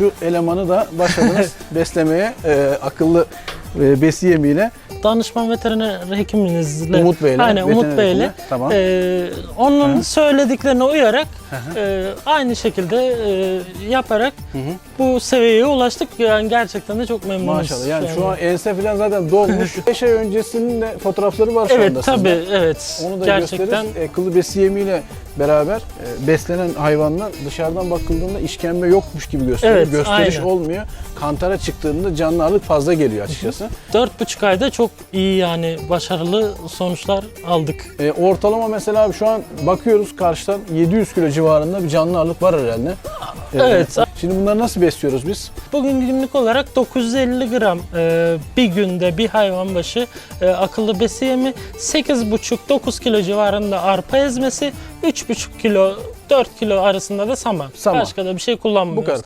şu elemanı da başladınız beslemeye e, akıllı e, besi yemiyle. Danışman veteriner hekiminizle Umut Bey'le, Aynen Umut veteriner Bey'le. hekimle. Tamam. e, onun Hı. söylediklerine uyarak e, aynı şekilde e, yaparak Hı bu seviyeye ulaştık. Yani gerçekten de çok memnunuz. Maşallah. Yani şu an ense falan zaten dolmuş. 5 ay öncesinin de fotoğrafları var şu Evet anda tabii sizde. evet. Onu da gerçekten gösteririz. E, kılı besi yemiyle beraber e, beslenen hayvanlar dışarıdan bakıldığında işkembe yokmuş gibi gösteriyor. Evet, Gösteriş aynen. olmuyor. Kantara çıktığında canlı ağırlık fazla geliyor açıkçası. dört buçuk ayda çok iyi yani başarılı sonuçlar aldık. E, ortalama mesela abi şu an bakıyoruz karşıdan 700 kilo civarında bir canlı ağırlık var herhalde. E, Evet. Şimdi bunları nasıl besliyoruz biz? Bugün günlük olarak 950 gram e, bir günde bir hayvan başı e, akıllı besi yemi, 8,5-9 kilo civarında arpa ezmesi, 3,5 kilo 4 kilo arasında da saman. Saman. Başka da bir şey kullanmıyoruz. Bu kadar.